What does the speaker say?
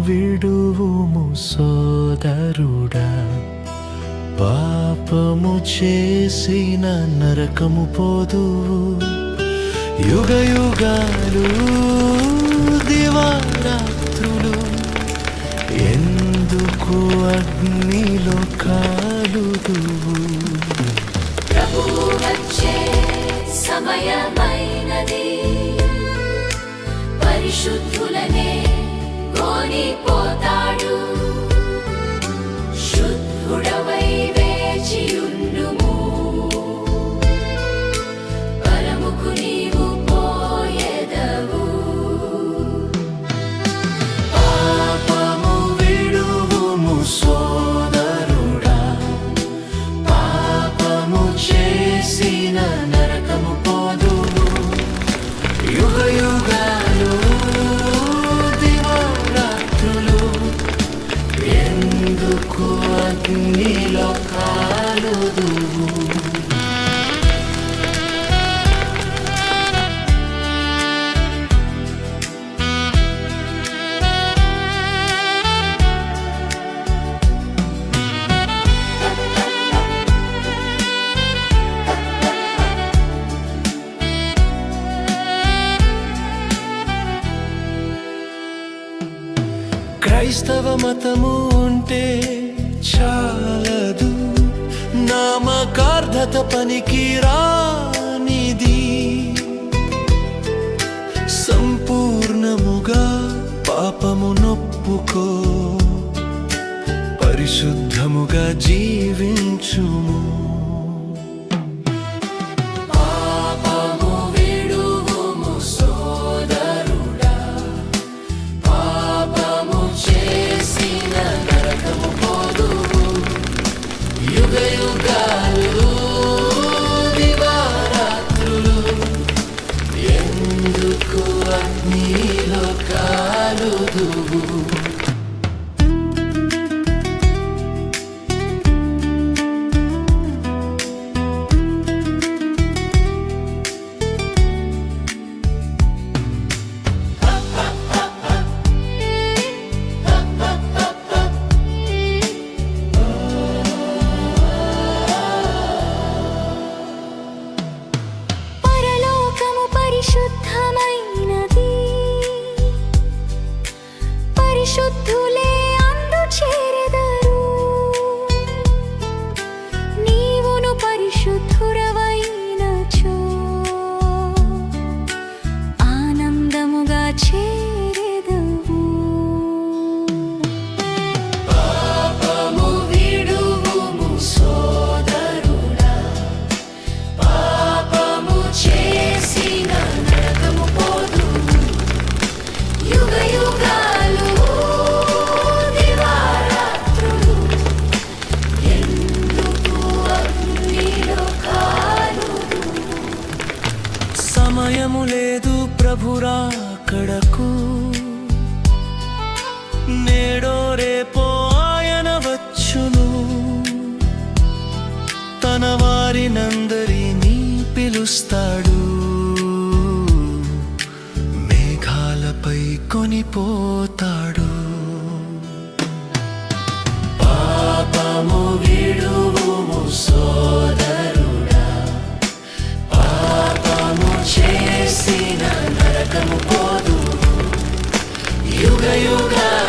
విడువుము సోదరుడా. పాపము చేసిన నరకము పోదు యుగ యుగాలు దివారాత్రులు. ఎందుకు అగ్నిలో కాలు సమయమైనది. పరిశుద్ధులనే కోనిపోతాడు అగ్నిలో కాలుదువు క్రైస్తవ మతము ఉంటే చాలదు నామకార్థత పనికి రానిది సంపూర్ణముగా పాపము నొప్పుకో. పరిశుద్ధముగా జీవించుము. కాలుదువు পরিশুদ্ধ కురుస్తాడు మేఘాలపై కొనిపోతాడు. పాపము విడువుము సోదరుడా. పాపము చేసిన నరకము పోదు. యుగ యుగా